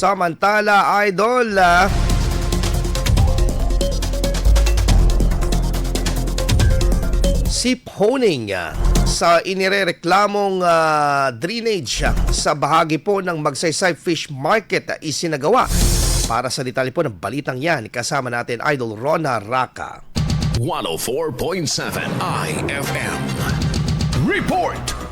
Samantala, idol, ah, sip honing ah, sa inirereklamong ah, drainage sa bahagi po ng Magsaysay Fish Market isinagawa. Para sa detalye po ng balitang yan, kasama natin Idol Rona Raka. 104.7 IFM. Report!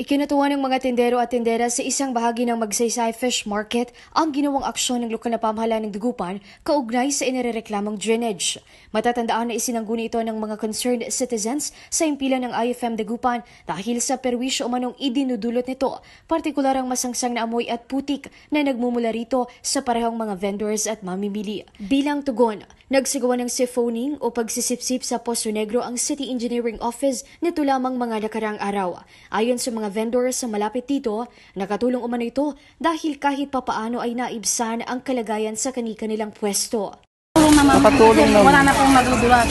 Ikinatuwa ng mga tindero at tindera sa isang bahagi ng Magsaysay Fish Market ang ginawang aksyon ng lokal na pamahalaan ng Dugupan kaugnay sa inireklamong drainage. Matatandaan na isinangguni ito ng mga concerned citizens sa impila ng IFM Dagupan dahil sa perwisyo umanong idinudulot nito, partikular ang masangsang na amoy at putik na nagmumula rito sa parehong mga vendors at mamimili. Bilang tugon, nagsagawa ng siphoning o pagsisipsip sa Poso Negro ang City Engineering Office nito lamang mga nakarang araw. Ayon sa mga vendors sa malapit dito, nakatulong umano ito dahil kahit papaano ay naibsan ang kalagayan sa kani-kanilang pwesto. Nakatulong naman. Wala na pong madudulas.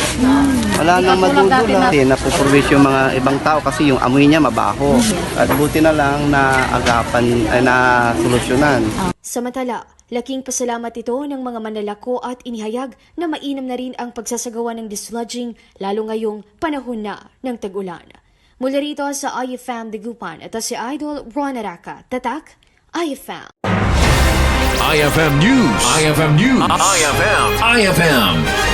Wala Hindi nang katulad dati madudula. na- Kasi napupurwis yung mga ibang tao kasi yung amoy niya mabaho. At buti na lang na agapan, ay na solusyonan. Samantala, laking pasalamat ito ng mga manlalako at inihayag na mainam na rin ang pagsasagawa ng dislodging lalo ngayong panahon na ng tag-ulan. Mula rito sa IFM Dagupan, ito si Idol Ron Araka. Tatak, IFM. IFM News. IFM News. IFM. IFM News.